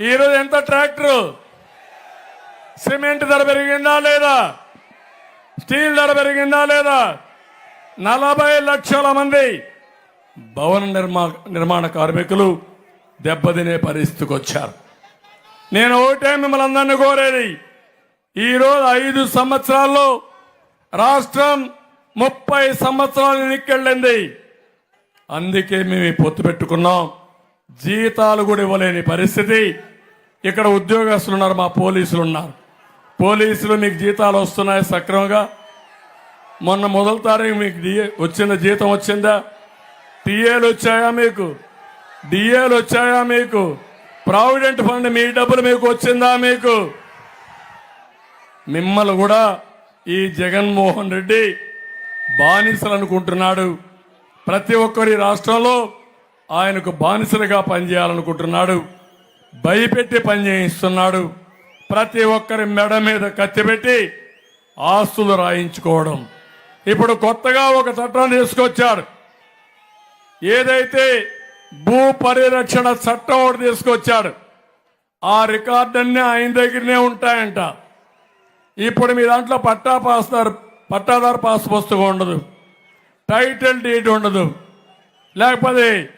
ఈరోజు ఎంత tractor? Cement ధర పెరిగిందా లేదా? స్టీల్ ధర పెరిగిందా లేదా? నలభై లక్షల మంది భవన నిర్మా నిర్మాణ కార్మికులు దెబ్బతినే పరిస్థితికి వచ్చారు. నేను ఒకటే మిమ్మల్ని అందరినీ కోరేది. ఈరోజు ఐదు సంవత్సరాల్లో రాష్ట్రం ముప్పై సంవత్సరాలు ఎన్నికెళ్ళింది అందుకే మేము ఈ పొత్తు పెట్టుకున్నాం. జీతాలు కూడా ఇవ్వలేని పరిస్థితి. ఇక్కడ ఉద్యోగస్తులు ఉన్నారు మా పోలీసులు ఉన్నారు. పోలీసులు మీకు జీతాలు వస్తున్నాయి సక్రమంగా. మొన్న మొదటి తారీఖు మీకు డిఏ వచ్చిన జీతం వచ్చిందా? టీఏలు వచ్చాయా మీకు? డిఏలు వచ్చాయా మీకు? ప్రావిడెంట్ ఫండ్ మీ డబ్బులు మీకు వచ్చిందా మీకు? మిమ్మల్ని కూడా ఈ జగన్మోహన్ రెడ్డి బానిసలు అనుకుంటున్నాడు. ప్రతి ఒక్కరి రాష్ట్రంలో ఆయనకు బానిసలుగా పనిచేయాలనుకుంటున్నాడు. భయపెట్టి పనిచేయిస్తున్నాడు ప్రతి ఒక్కరి మెడ మీద కత్తిపెట్టి ఆస్తులు రాయించుకోవడం. ఇప్పుడు కొత్తగా ఒక చట్టం తీసుకొచ్చాడు ఏదైతే భూ పరిరక్షణ చట్టం ఒకటి తీసుకొచ్చాడు ఆ రికార్డన్నీ ఆయన దగ్గరనే ఉంటాయంట. ఇప్పుడు మీ దాంట్లో పట్టా పాస్తారు పట్టాదారు పాస్ పుస్తకం ఉండదు. టైటిల్ డీట్ ఉండదు. లేకపోతే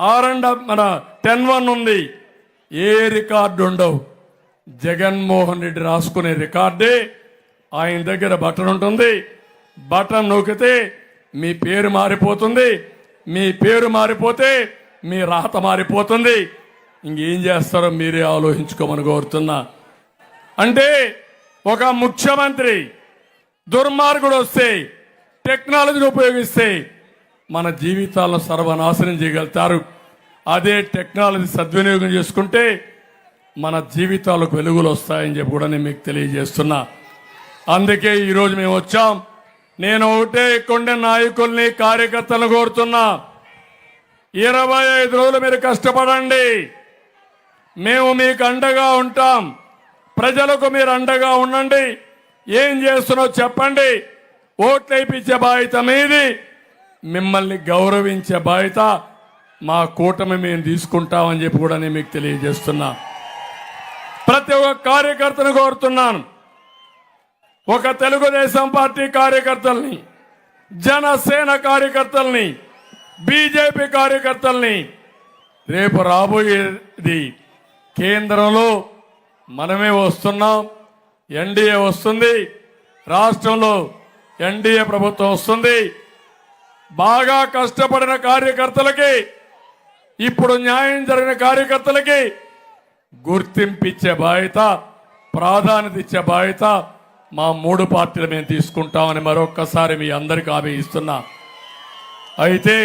ఆర్ అండ్ మన టెన్ వన్ ఉంది. ఏ రికార్డు ఉండవు. జగన్మోహన్ రెడ్డి రాసుకునే రికార్డే ఆయన దగ్గర బటన్ ఉంటుంది. బటన్ నొక్కితే మీ పేరు మారిపోతుంది. మీ పేరు మారిపోతే మీ రాత మారిపోతుంది. ఇంకేం చేస్తారో మీరే ఆలోచించుకోమని కోరుతున్నా. అంటే ఒక ముఖ్యమంత్రి దుర్మార్గుడు వస్తే టెక్నాలజీని ఉపయోగిస్తే మన జీవితాలను సర్వనాశనం చేయగలుగుతారు. అదే టెక్నాలజీ సద్వినియోగం చేసుకుంటే మన జీవితాలకు వెలుగులు వస్తాయని చెప్పి కూడా నేను మీకు తెలియజేస్తున్నా. అందుకే ఈరోజు మేము వచ్చాం. నేను ఒకటే కొండ నాయకుల్ని కార్యకర్తలను కోరుతున్నా. ఇరవై ఐదు రోజులు మీరు కష్టపడండి. మేము మీకు అండగా ఉంటాం. ప్రజలకు మీరు అండగా ఉండండి. ఏం చేస్తున్నో చెప్పండి. ఓట్లు వేయించే బాధ్యత మీది. మిమ్మల్ని గౌరవించే బాధ్యత మా కూటమి మేము తీసుకుంటామని చెప్పి కూడా నేను మీకు తెలియజేస్తున్నా. ప్రతి ఒక్క కార్యకర్తను కోరుతున్నాను. ఒక తెలుగుదేశం పార్టీ కార్యకర్తల్ని జనసేన కార్యకర్తల్ని బీజేపీ కార్యకర్తల్ని రేపు రాబోయేది కేంద్రంలో మనమే వస్తున్నాం ఎన్డీఏ వస్తుంది రాష్ట్రంలో ఎన్డీఏ ప్రభుత్వం వస్తుంది. బాగా కష్టపడిన కార్యకర్తలకి ఇప్పుడు న్యాయం జరిగిన కార్యకర్తలకి గుర్తింపిచ్చే బాధ్యత ప్రాధాన్యత ఇచ్చే బాధ్యత మా మూడు పార్టీలు మేము తీసుకుంటామని మరొక్కసారి మీ అందరికీ హామీ ఇస్తున్నా. అయితే